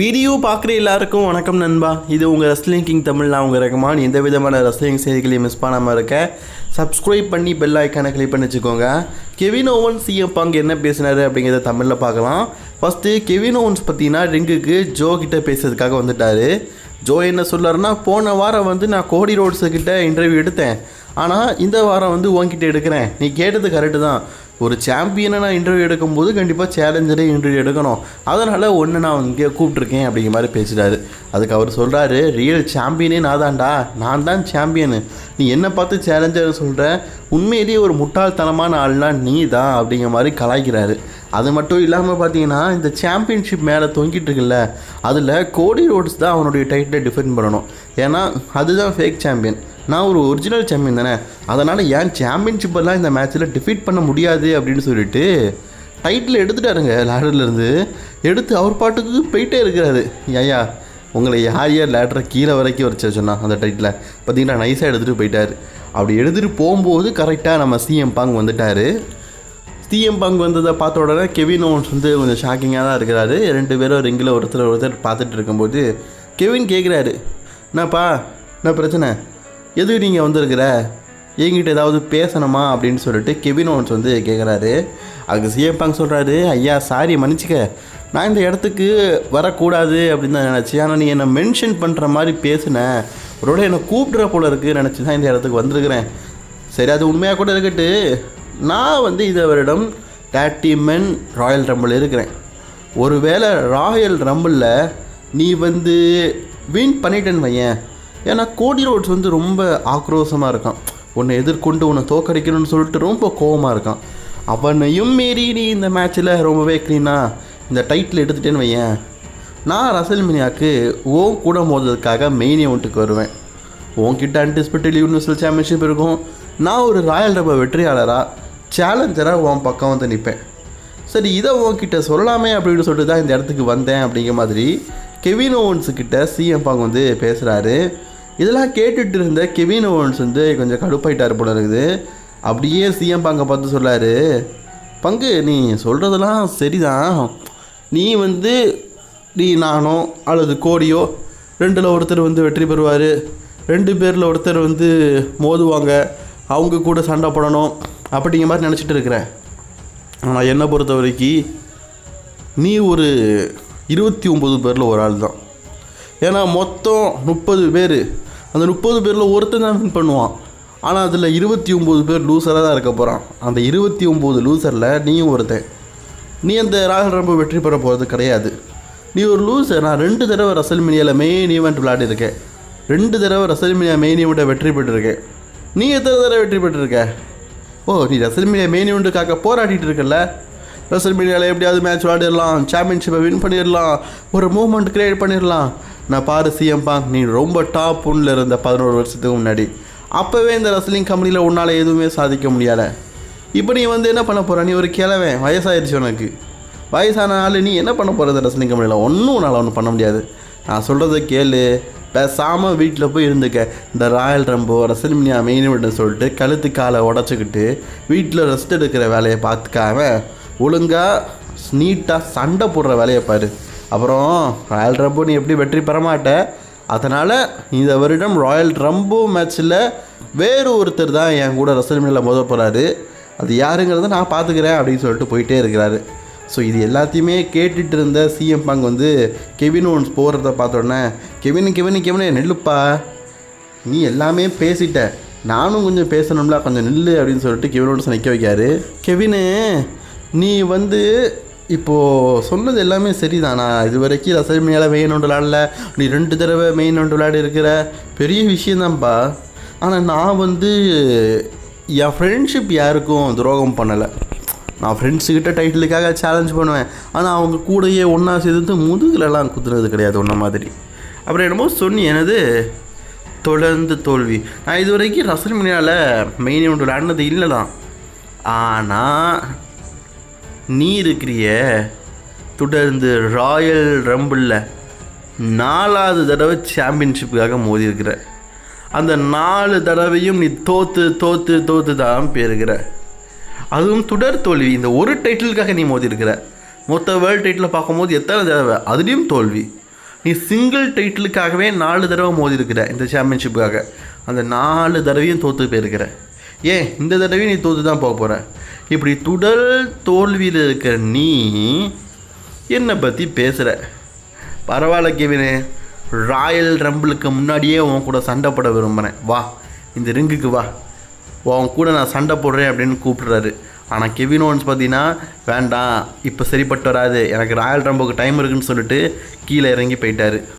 Video பார்க்குற எல்லாருக்கும் வணக்கம் நண்பா. இது உங்கள் ரெஸ்லிங் கிங் தமிழ். நான் உங்கள் ரகமான். எந்த விதமான ரெஸ்லிங் செய்திகளையும் மிஸ் பண்ணாமல் இருக்க சப்ஸ்கிரைப் பண்ணி பெல் ஐக்கானை கிளிக் பண்ணி வச்சுக்கோங்க கெவின் ஓவன் சிஎம் பாங் என்ன பேசினார் அப்படிங்கிறத தமிழில் பார்க்கலாம். ஃபஸ்ட்டு கெவின் ஓவன்ஸ் பார்த்தீங்கன்னா ரிங்குக்கு ஜோ கிட்ட பேசுறதுக்காக வந்துட்டார். ஜோ என்ன சொல்லாருன்னா போன வாரம் வந்து நான் கோடி ரோட்ஸுக்கிட்ட இன்டர்வியூ எடுத்தேன். ஆனால் இந்த வாரம் வந்து உன்கிட்ட எடுக்கிறேன். நீ கேட்டது கரெக்டு தான். ஒரு சாம்பியனை நான் இன்டர்வியூ எடுக்கும்போது கண்டிப்பாக சேலஞ்சரே இன்டர்வியூ எடுக்கணும். அதனால் ஒன்று நான் இங்கே கூப்பிட்ருக்கேன் அப்படிங்கிற மாதிரி பேசுகிறாரு அதுக்கு அவர் சொல்கிறாரு ரியல் சாம்பியனே நான் தான்டா நான் தான் சாம்பியனு நீ என்னை பார்த்து சேலஞ்சர் சொல்கிற உண்மையிலேயே ஒரு முட்டாள்தனமான ஆள்னா நீ தான் அப்படிங்கிற மாதிரி கலாய்க்கிறாரு. அது மட்டும் இல்லாமல் பார்த்தீங்கன்னா இந்த சாம்பியன்ஷிப் மேலே தொங்கிட்டு இருக்குல்ல அதில் கோடி ரோட்ஸ் தான் அவனுடைய டைட்டிலை டிஃபெண்ட் பண்ணணும். ஏன்னா அதுதான் ஃபேக் சாம்பியன் நான் ஒரு ஒரிஜினல் சாம்பியன் தானே. அதனால் ஏன் சாம்பியன்ஷிப்பெல்லாம் இந்த மேட்ச்சில் டிஃபீட் பண்ண முடியாது அப்படின்னு சொல்லிட்டு டைட்டில் எடுத்துட்டாருங்க லேடர்லேருந்து எடுத்து அவர் பாட்டுக்கு போயிட்டே இருக்கிறாரு. ஐயா உங்களை யார் யார் லேட்டரை கீழே வரைக்கும் வரைச்ச சொன்னா அந்த டைட்டில் பார்த்தீங்கன்னா நைஸாக எடுத்துகிட்டு போயிட்டார். அப்படி எடுத்துகிட்டு போகும்போது கரெக்டாக நம்ம சிஎம் பாங் வந்துட்டார். சிஎம் பங்க் வந்ததை பார்த்த உடனே கெவின் ஓன்ஸ் வந்து கொஞ்சம் ஷாக்கிங்காக தான் இருக்கிறாரு. ரெண்டு பேரும் ரிங்கில் ஒருத்தர் ஒருத்தர் பார்த்துட்டு இருக்கும்போது கெவின் கேட்குறாரு என்னப்பா? என்ன பிரச்சனை? எதுக்கு நீங்கள் வந்திருக்கிற? என்கிட்ட ஏதாவது பேசணுமா? அப்படின்னு சொல்லிட்டு கெவின் ஓன்ஸ் வந்து கேட்குறாரு அதுக்கு சிஎம் சொல்கிறாரு ஐயா சாரி மன்னிச்சிக்க. நான் இந்த இடத்துக்கு வரக்கூடாது அப்படின்னு தான் நினச்சேன். ஆனால் நீ என்னை மென்ஷன் பண்ணுற மாதிரி பேசினேன் ஒருவேளை என்னை கூப்பிட்ற போல இருக்குது நினச்சி தான் இந்த இடத்துக்கு வந்திருக்கிறேன். சரி அது உண்மையாக கூட இருக்கட்டு. நான் வந்து இதை வருடம் தேர்ட்டி மென் ராயல் ரம்பிள் இருக்கிறேன். ஒருவேளை ராயல் ரம்பிளில் நீ வந்து வின் பண்ணிட்டேன்னு வையேன். ஏன்னா கோடி ரோட்ஸ் வந்து ரொம்ப ஆக்ரோஷமாக இருக்கான். உன்னை எதிர்கொண்டு உன்னை தோக்கடிக்கணும்னு சொல்லிட்டு ரொம்ப கோவமாக இருக்கான். அவனையும் மீறி நீ இந்த மேட்ச்சில் ரொம்பவே க்ளீனாக இந்த டைட்டில் எடுத்துட்டேன்னு வையேன். நான் ரசல் மினியாக்கு ஓ கூட மோதுறதுக்காக மெயின் ஒன்ட்டுக்கு வருவேன். உன்கிட்ட அன்டிஸ்பிட்டல் யூனிவர்சல் சாம்பியன்ஷிப் இருக்கும். நான் ஒரு ராயல் ரப்ப வெற்றியாளராக சேலஞ்சராக உன் பக்கம் வந்து நிற்பேன் சரி இதை உன்கிட்ட சொல்லலாமே அப்படின்னு சொல்லிட்டு தான் இந்த இடத்துக்கு வந்தேன் அப்படிங்கிற மாதிரி கெவின் ஓன்ஸுக்கிட்ட சிஎம் பாங் வந்து பேசுகிறாரு இதெல்லாம் கேட்டுட்டு இருந்த கெவின் ஓவன்ஸ் வந்து கொஞ்சம் கடுப்பாயிட்டார் போல இருக்குது. அப்படியே சிஎம் பங்கை பார்த்து சொல்லார். பங்கு நீ சொல்கிறதெல்லாம் சரிதான். நீ வந்து நீ நானோ அல்லது கோடியோ ரெண்டில் ஒருத்தர் வந்து வெற்றி பெறுவார். ரெண்டு பேரில் ஒருத்தர் வந்து மோதுவாங்க. அவங்க கூட சண்டை போடணும். அப்படிங்கிற மாதிரி நினச்சிட்டு இருக்கிறேன் ஆனால் என்னை பொறுத்த வரைக்கும் நீ ஒரு இருபத்தி ஒம்பது பேரில் ஒரு ஆள் தான் ஏன்னா மொத்தம் முப்பது பேர். அந்த முப்பது பேரில் ஒருத்தன் தான் வின் பண்ணுவான். ஆனால் அதில் இருபத்தி ஒம்பது பேர் லூசராக தான் இருக்க போகிறான் அந்த இருபத்தி ஒம்பது லூசரில் நீயும் ஒருத்தன். நீ அந்த ராகுல் ரொம்ப வெற்றி பெற போகிறது கிடையாது. நீ ஒரு லூசர் நான் ரெண்டு தடவை ரசல் மினியாவில் மெயின் ஈவெண்ட் விளையாடிருக்கேன். ரெண்டு தடவை ரசல் மீனியா மெயின் ஈவெண்ட்டை வெற்றி பெற்றிருக்கேன். நீ எத்தனை தடவை வெற்றி பெற்றிருக்க? ஓ நீ ரசல் மினியா மெயின் ஈவெண்ட்டுக்காக போராடிட்டு இருக்கல ரசல் மீடியாவில் எப்படியாவது மேட்ச் விளையாடிடலாம். சாம்பியன்ஷிப்பை வின் பண்ணிடலாம். ஒரு மூமெண்ட் க்ரியேட் பண்ணிடலாம். நான் பாரு சிஎம் பாங்க் நீ ரொம்ப டாப் ஒன்ல இருந்த பதினோரு வருஷத்துக்கு முன்னாடி. அப்போவே இந்த ரெஸ்லிங் கம்பெனியில் உன்னால் எதுவுமே சாதிக்க முடியலை. இப்போ நீ வந்து என்ன பண்ண போகிற நீ ஒரு கிழவன் வயசாயிருச்சு உனக்கு. வயசான நாள் நீ என்ன பண்ண போகிறது ரெஸ்லிங் கம்பெனியில் ஒன்றும் உன்னால் ஒன்றும் பண்ண முடியாது. நான் சொல்கிறத கேளு. பேசாமல் வீட்டில் போய் இருந்துக்க. இந்த ராயல் ரம்போ ரசல்மினியா மெயின் இவெண்ட்னு சொல்லிட்டு கழுத்து காலை உடச்சிக்கிட்டு வீட்டில் ரெஸ்ட் எடுக்கிற வேலையை பார்த்துக்காம ஒழுங்காக நீட்டாக சண்டை போடுற வேலையை பாரு. அப்புறம் ராயல் ரம்பு நீ எப்படி வெற்றி பெற மாட்ட? அதனால் இந்த வருடம் ராயல் ரம்போ மேட்ச்சில் வேறு ஒருத்தர் தான் என் கூட ரசல்மினியில் மோத போகிறாரு அது யாருங்கிறத நான் பார்த்துக்கிறேன் அப்படின்னு சொல்லிட்டு போயிட்டே இருக்கிறாரு. ஸோ இது எல்லாத்தையுமே கேட்டுட்டு இருந்த சிஎம் பாங் வந்து கெவின் ஒன்ஸ் போகிறத பார்த்தோன்னே கெவின் கெவின் கெவினே நெல்லுப்பா. நீ எல்லாமே பேசிட்ட. நானும் கொஞ்சம் பேசணும்ல கொஞ்சம் நில்லு அப்படின்னு சொல்லிட்டு கெவின் ஒன்ஸ் நிற்க வைக்காரு கெவினு நீ வந்து இப்போது சொன்னது எல்லாமே சரிதானா? இது வரைக்கும் ரசல் மேலே மெயின் ஒன்று விளாடல நீ ரெண்டு தடவை மெயின் ஒன்று விளாடி இருக்கிற பெரிய விஷயந்தான்ப்பா ஆனால் நான் வந்து என் ஃப்ரெண்ட்ஷிப் யாருக்கும் துரோகம் பண்ணலை. நான் ஃப்ரெண்ட்ஸுக்கிட்ட டைட்டிலுக்காக சேலஞ்ச் பண்ணுவேன். ஆனால் அவங்க கூடயே ஒன்றா சேர்ந்து முதுகுலலாம் குத்துறது கிடையாது ஒன்றை மாதிரி. அப்புறம் என்னமோ சொன்னி எனது தொடர்ந்து தோல்வி. நான் இது வரைக்கும் ரசல் மினியாவில் மெயின் ஒன்று விளாடினது இல்லை தான் ஆனால் நீ இருக்கிறிய தொடர்ந்து ராயல் ரம்பிளில் நாலாவது தடவை சாம்பியன்ஷிப்புக்காக மோதி இருக்கிற அந்த நாலு தடவையும் நீ தோற்று தோற்று தோற்று தான் போயிருக்கிற அதுவும் தொடர் தோல்வி. இந்த ஒரு டைட்டிலுக்காக நீ மோதி இருக்கிற மொத்த வேர்ல்டு டைட்டில் பார்க்கும்போது எத்தனை தடவை? அதுலேயும் தோல்வி. நீ சிங்கிள் டைட்டிலுக்காகவே நாலு தடவை மோதி இருக்கிற இந்த சாம்பியன்ஷிப்புக்காக. அந்த நாலு தடவையும் தோற்று போயிருக்கிற ஏன்? இந்த தடவையும் நீ தோற்று தான் போக போகிற இப்படி துடல் தோல்வியில் இருக்கிற நீ என்னை பற்றி பேசுகிற பரவாயில்ல கெவினு. ராயல் ரம்பிளுக்கு முன்னாடியே உன் கூட சண்டை போட விரும்புகிறேன் வா இந்த ரிங்குக்கு வா. உன் கூட நான் சண்டை போடுறேன் அப்படின்னு கூப்பிடுறாரு. ஆனால் கெவின் ஓன்ஸ் பார்த்தீங்கன்னா வேண்டாம் இப்போ சரிப்பட்டு வராது. எனக்கு ராயல் ரம்புக்கு டைம் இருக்குன்னு சொல்லிட்டு கீழே இறங்கி போயிட்டார்.